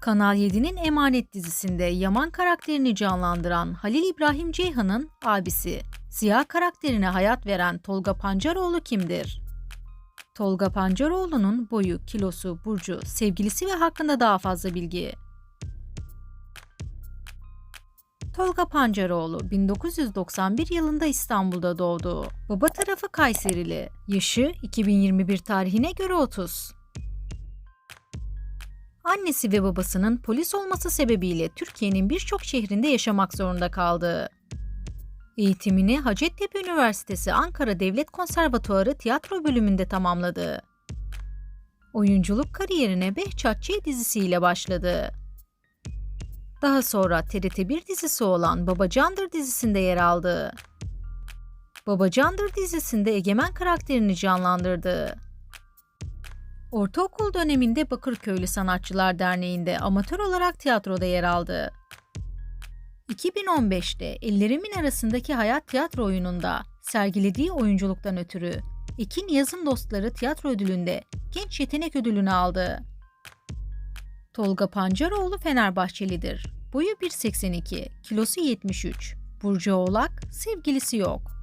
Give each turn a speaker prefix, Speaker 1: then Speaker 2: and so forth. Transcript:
Speaker 1: Kanal 7'nin Emanet dizisinde Yaman karakterini canlandıran Halil İbrahim Ceyhan'ın abisi, Ziya karakterine hayat veren Tolga Pancaroğlu kimdir? Tolga Pancaroğlu'nun boyu, kilosu, burcu, sevgilisi ve hakkında daha fazla bilgi. Tolga Pancaroğlu 1991 yılında İstanbul'da doğdu. Baba tarafı Kayserili. Yaşı 2021 tarihine göre 30. Annesi ve babasının polis olması sebebiyle Türkiye'nin birçok şehrinde yaşamak zorunda kaldı. Eğitimini Hacettepe Üniversitesi Ankara Devlet Konservatuarı tiyatro bölümünde tamamladı. Oyunculuk kariyerine Behçatçı dizisiyle başladı. Daha sonra TRT1 dizisi olan Babacandır dizisinde yer aldı. Babacandır dizisinde Egemen karakterini canlandırdı. Ortaokul döneminde Bakırköylü Sanatçılar Derneği'nde amatör olarak tiyatroda yer aldı. 2015'te Ellerimin Arasındaki Hayat tiyatro oyununda sergilediği oyunculuktan ötürü Ekin Yazın Dostları tiyatro ödülünde Genç Yetenek Ödülünü aldı. Tolga Pancaroğlu Fenerbahçelidir. Boyu 1.82, kilosu 73. Burcu Oğlak, sevgilisi yok.